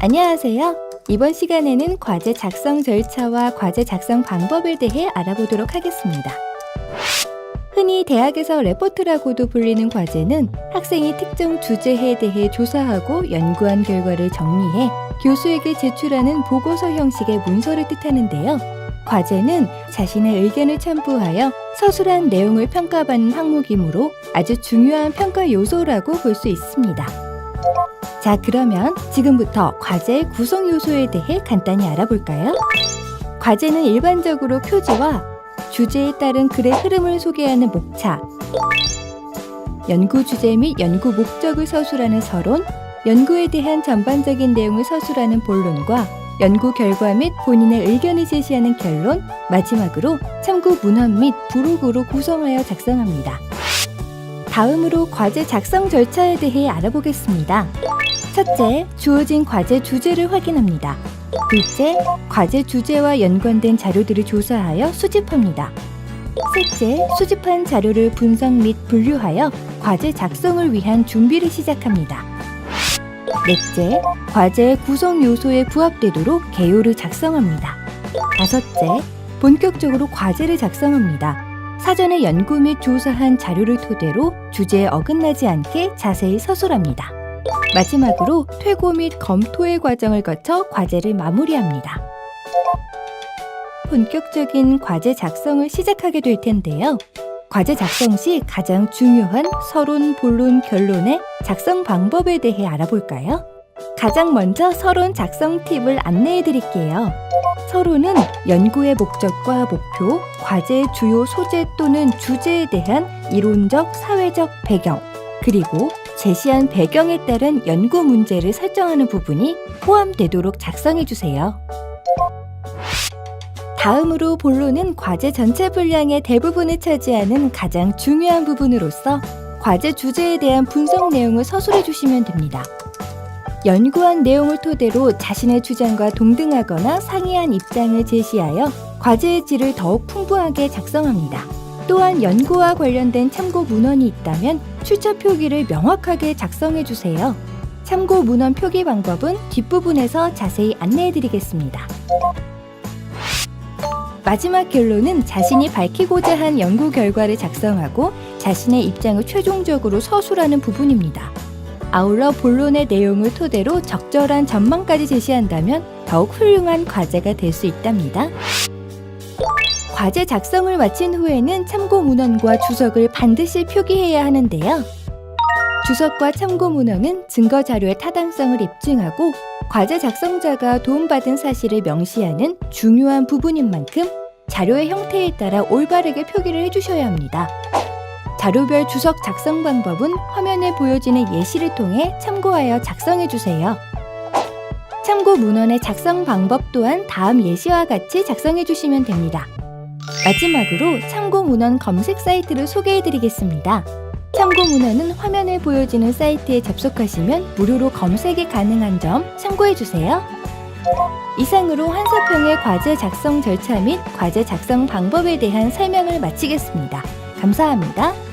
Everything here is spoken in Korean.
안녕하세요. 이번 시간에는 과제 작성 절차와 과제 작성 방법에 대해 알아보도록 하겠습니다. 흔히 대학에서 레포트라고도 불리는 과제는 학생이 특정 주제에 대해 조사하고 연구한 결과를 정리해 교수에게 제출하는 보고서 형식의 문서를 뜻하는데요. 과제는 자신의 의견을 첨부하여 서술한 내용을 평가받는 항목이므로 아주 중요한 평가 요소라고 볼 수 있습니다. 자, 그러면 지금부터 과제의 구성 요소에 대해 간단히 알아볼까요? 과제는 일반적으로 표지와 주제에 따른 글의 흐름을 소개하는 목차, 연구 주제 및 연구 목적을 서술하는 서론, 연구에 대한 전반적인 내용을 서술하는 본론과 연구 결과 및 본인의 의견을 제시하는 결론, 마지막으로 참고 문헌 및 부록으로 구성하여 작성합니다. 다음으로 과제 작성 절차에 대해 알아보겠습니다. 첫째, 주어진 과제 주제를 확인합니다. 둘째, 과제 주제와 연관된 자료들을 조사하여 수집합니다. 셋째, 수집한 자료를 분석 및 분류하여 과제 작성을 위한 준비를 시작합니다. 넷째, 과제의 구성 요소에 부합되도록 개요를 작성합니다. 다섯째, 본격적으로 과제를 작성합니다. 사전에 연구 및 조사한 자료를 토대로 주제에 어긋나지 않게 자세히 서술합니다. 마지막으로 퇴고 및 검토의 과정을 거쳐 과제를 마무리합니다. 본격적인 과제 작성을 시작하게 될 텐데요. 과제 작성 시 가장 중요한 서론, 본론, 결론의 작성 방법에 대해 알아볼까요? 가장 먼저 서론 작성 팁을 안내해 드릴게요. 서론은 연구의 목적과 목표, 과제의 주요 소재 또는 주제에 대한 이론적, 사회적 배경, 그리고 제시한 배경에 따른 연구 문제를 설정하는 부분이 포함되도록 작성해 주세요. 다음으로 본론은 과제 전체 분량의 대부분을 차지하는 가장 중요한 부분으로서 과제 주제에 대한 분석 내용을 서술해 주시면 됩니다. 연구한 내용을 토대로 자신의 주장과 동등하거나 상이한 입장을 제시하여 과제의 질을 더욱 풍부하게 작성합니다. 또한 연구와 관련된 참고 문헌이 있다면 출처 표기를 명확하게 작성해 주세요. 참고 문헌 표기 방법은 뒷부분에서 자세히 안내해 드리겠습니다. 마지막 결론은 자신이 밝히고자 한 연구 결과를 작성하고 자신의 입장을 최종적으로 서술하는 부분입니다. 아울러 본론의 내용을 토대로 적절한 전망까지 제시한다면 더욱 훌륭한 과제가 될 수 있답니다. 과제 작성을 마친 후에는 참고 문헌과 주석을 반드시 표기해야 하는데요. 주석과 참고 문헌은 증거 자료의 타당성을 입증하고 과제 작성자가 도움받은 사실을 명시하는 중요한 부분인 만큼 자료의 형태에 따라 올바르게 표기를 해주셔야 합니다. 자료별 주석 작성 방법은 화면에 보여지는 예시를 통해 참고하여 작성해 주세요. 참고 문헌의 작성 방법 또한 다음 예시와 같이 작성해 주시면 됩니다. 마지막으로 참고 문헌 검색 사이트를 소개해 드리겠습니다. 참고 문헌은 화면에 보여지는 사이트에 접속하시면 무료로 검색이 가능한 점 참고해 주세요. 이상으로 한사평의 과제 작성 절차 및 과제 작성 방법에 대한 설명을 마치겠습니다. 감사합니다.